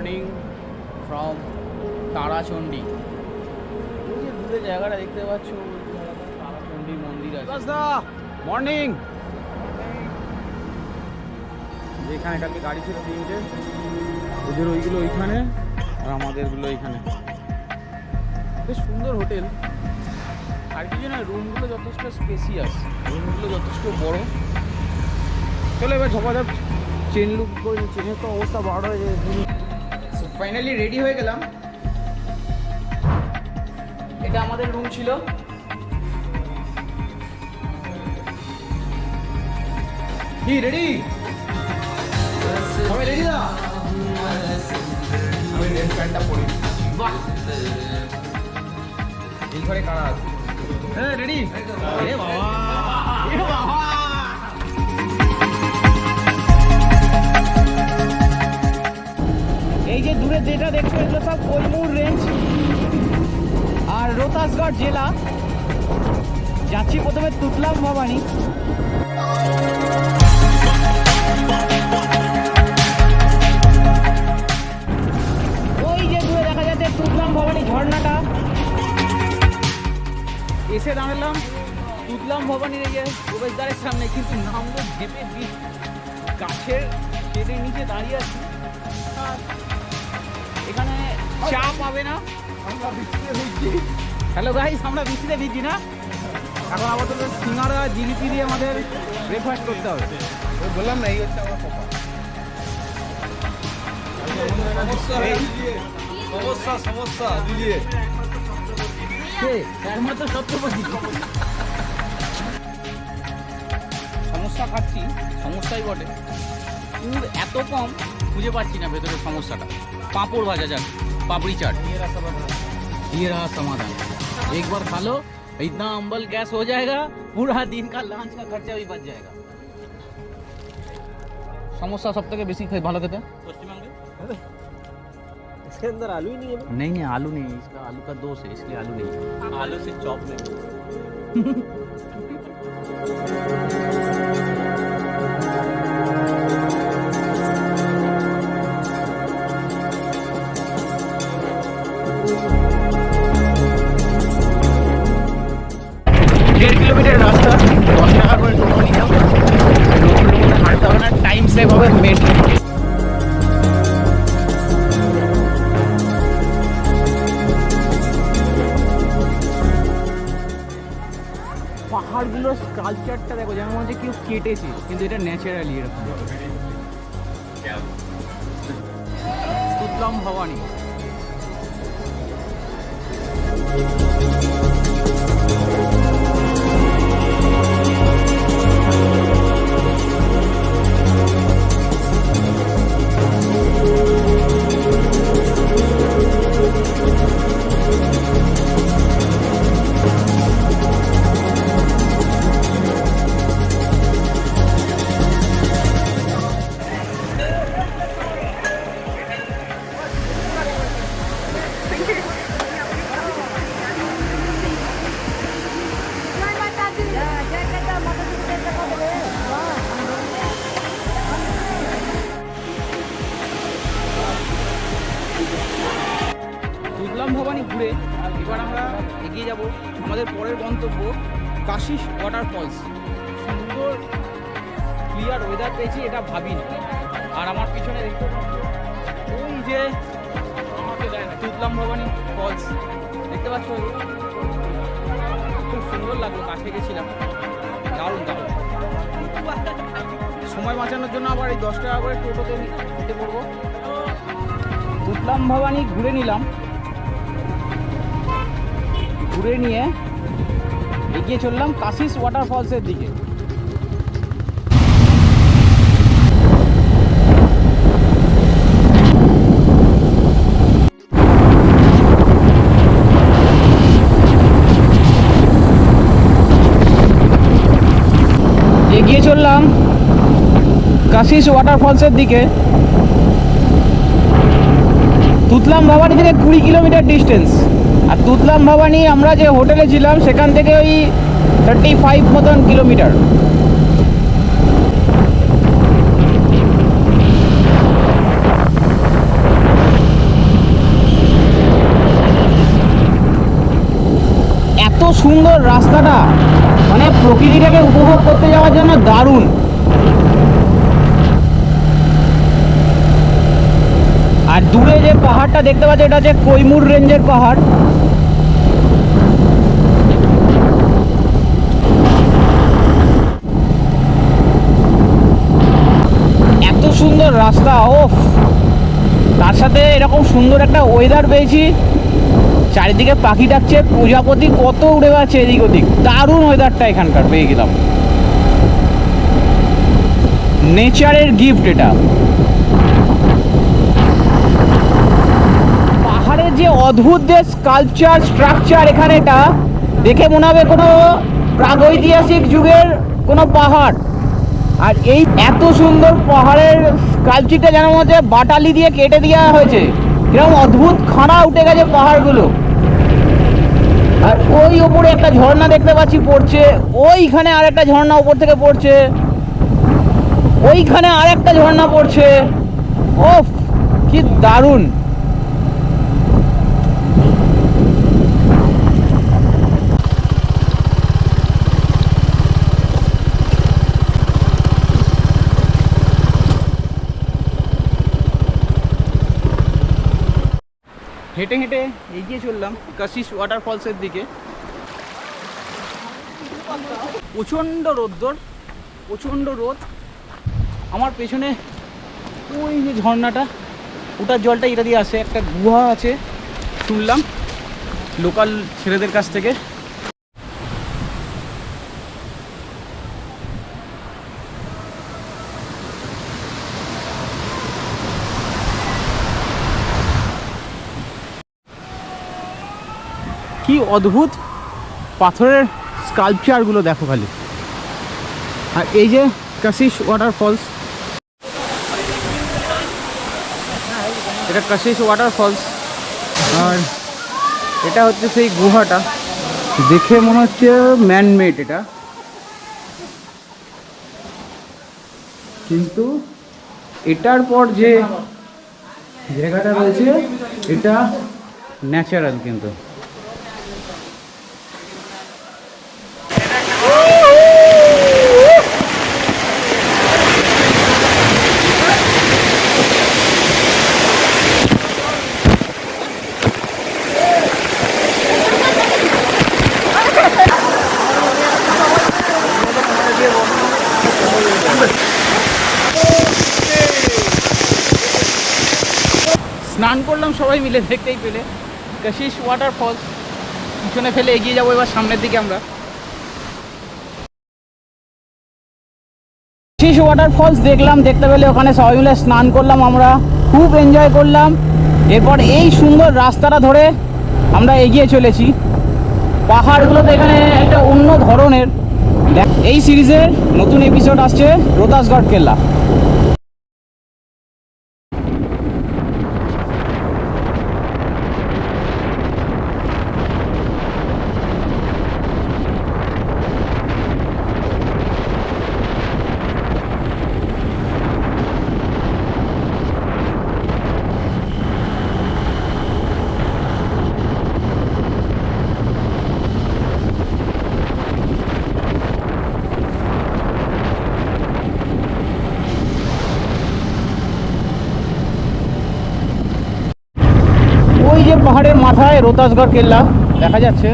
Morning from তারাচণ্ডী যে দূরে জায়গাটা দেখতে পাচ্ছ তারাচণ্ডী মন্দির আছে। মর্নিং যেখানে কালকে গাড়ি ছিল তিনটে ওদের ওইগুলো ওইখানে আর আমাদেরগুলো এইখানে বেশ সুন্দর হোটেল। আর কি জানো রুমগুলো যথেষ্ট স্পেসিয়াস রুমগুলো যথেষ্ট বড়। চলে এবার ঝপাঝপ চেন লুক করে চেনের তো অবস্থা বড় হয়ে যায়। ফাইনালি রেডি হয়ে গেলাম। এটা আমাদের রুম ছিল। কি রেডি সবাই রেডি না? আমি রেড প্যান্টটা পরি। বাহ! এই কারা আছে? হ্যাঁ রেডি এ বাবা! এ বাবা! এই যে দূরে যেটা দেখছ, এগুলো সব কৈমুর রেঞ্জ আর রোতাসগড় জেলা। যাচ্ছি প্রথমে তুতলাম ভবানী। ওই যে দূরে দেখা যাচ্ছে তুতলাম ভবানী ঝর্ণাটা। এসে দাঁড়ালাম তুতলাম ভবানীর এই যে প্রবেশদ্বারের সামনে, কিন্তু ঝেপে বীজ গাছের শেডের নিচে দাঁড়িয়ে আছি। আর এখানে চা পাবে না। হ্যালো গাইস আমরা বৃষ্টিতে ভিজছি না। এখন আপাতত সিঙ্গারা জিলিপি দিয়ে আমাদের ব্রেকফাস্ট করতে হবে। বললাম না এই হচ্ছে আমার পপা। সমস্যা সমস্যা দিদিয়ে একমাত্র সত্যপতি সমস্যা খাচ্ছি সমস্যাই বটে। পুর এত কম খুঁজে পাচ্ছি না ভেতরের সমস্যাটা। পাঁপড় ভাজা যাক पापड़ी चाट ये रहा समाधान एक बार खा लो इतना अम्बल गैस हो जाएगा पूरा दिन का लंच का खर्चा भी बच जाएगा समोसा सब तक बेसिक भालो खेते पश्चिमबंगे इसके अंदर आलू ही नहीं है नहीं नहीं आलू नहीं इसका आलू का दोष है इसलिए आलू नहीं आलू से चॉप नहीं সেভ থাকে পাহাড়গুলোর কালচারটা দেখো, যেমন মনে হচ্ছে কেউ কেটেছে, কিন্তু এটা ন্যাচারালি এরকম। তুতলাম ভবানী কাশিস ওয়াটার ফলস সুন্দর ক্লিয়ার ওয়েদার পেয়েছি, এটা ভাবিনি। আর আমার পিছনে দেখতে ওই যে আমাকে তুতলাম ভবানী ফলস দেখতে পাচ্ছ? খুব সুন্দর লাগল, কাছে গেছিলাম। দারুণ দারুণ। সময় বাঁচানোর জন্য আবার এই দশ টাকা করে টোটোতে উঠে পড়ব তুতলাম ভবানী ঘুরে নিলাম। ঘুরে নিয়ে এগিয়ে চললাম কাশিস ওয়াটারফলসের দিকে। এগিয়ে চললাম কাশিস ওয়াটারফলসের দিকে। তুতলাম ভবানী থেকে কুড়ি কিলোমিটার ডিস্টেন্স আর তুতলাম ভবানী, আমরা যে হোটেলে ছিলাম, সেখান থেকে ওই থার্টি ফাইভ মতন কিলোমিটার। এত সুন্দর রাস্তাটা মানে প্রকৃতিটাকে উপভোগ করতে যাওয়ার জন্য দারুণ। আর দূরে যে পাহাড়টা দেখতে পাচ্ছি, এটা হচ্ছে কৈমুর রেঞ্জের পাহাড়। রাস্তা ওফ তার সাথে এরকম সুন্দর একটা ওয়েদার পেয়েছি। চারিদিকে পাখি ডাকছে, প্রজাপতি কত উড়ে বেড়াচ্ছে এদিক ওদিক। দারুণ ওয়েদারটা এখানকার, পেয়ে গেলাম। নেচারের গিফট এটা। পাহাড়ের যে অদ্ভুত যে স্কাল্পচার স্ট্রাকচার এখানে এটা, দেখে মনে হবে কোনো প্রাগৈতিহাসিক যুগের কোনো পাহাড়। আর এই এত সুন্দর পাহাড়ের স্কাল্পচিটা যেন হচ্ছে বাটালি দিয়ে কেটে দেওয়া হয়েছে। কীরকম অদ্ভুত খাড়া উঠে গেছে পাহাড়গুলো। আর ওই ওপরে একটা ঝর্ণা দেখতে পাচ্ছি পড়ছে, ওইখানে আর একটা ঝর্ণা উপর থেকে পড়ছে, ওইখানে আর একটা ঝর্ণা পড়ছে। ওফ, কি দারুণ। হেঁটে হেঁটে এগিয়ে চললাম কাশিস ওয়াটারফলসের দিকে। প্রচণ্ড রোদ্দুর প্রচণ্ড রোদ। আমার পেছনে ওই যে ঝর্ণাটা, ওটার জলটা এটা দিয়ে আসে, একটা গুহা আছে। শুনলাম লোকাল ছেলেদের কাছ থেকে। কি অদ্ভুত পাথরের স্কাল্পচারগুলো দেখো খালি। আর এই যে কাশিস ওয়াটারফলস এটা কাশিস ওয়াটারফলস আর এটা হচ্ছে সেই গুহাটা। দেখে মনে হচ্ছে ম্যানমেড এটা। কিন্তু এটার পর যে জায়গাটা রয়েছে, এটা ন্যাচারাল কিন্তু। স্নান করলাম, সবাই মিলে দেখতেই পেলে। কাশিস ওয়াটারফলস পিছনে ফেলে এগিয়ে যাব এবার সামনের দিকে আমরা। কাশিস ওয়াটারফলস দেখলাম, দেখতে পেলে ওখানে সবাই মিলে স্নান করলাম আমরা, খুব এনজয় করলাম। এরপর এই সুন্দর রাস্তাটা ধরে আমরা এগিয়ে চলেছি। পাহাড়গুলোতে এখানে একটা অন্য ধরনের। এই সিরিজের নতুন এপিসোড আসছে রোতাসগড় কেল্লা ওই যে পাহাড়ের মাথায় রোতাসগড় কেল্লা দেখা যাচ্ছে।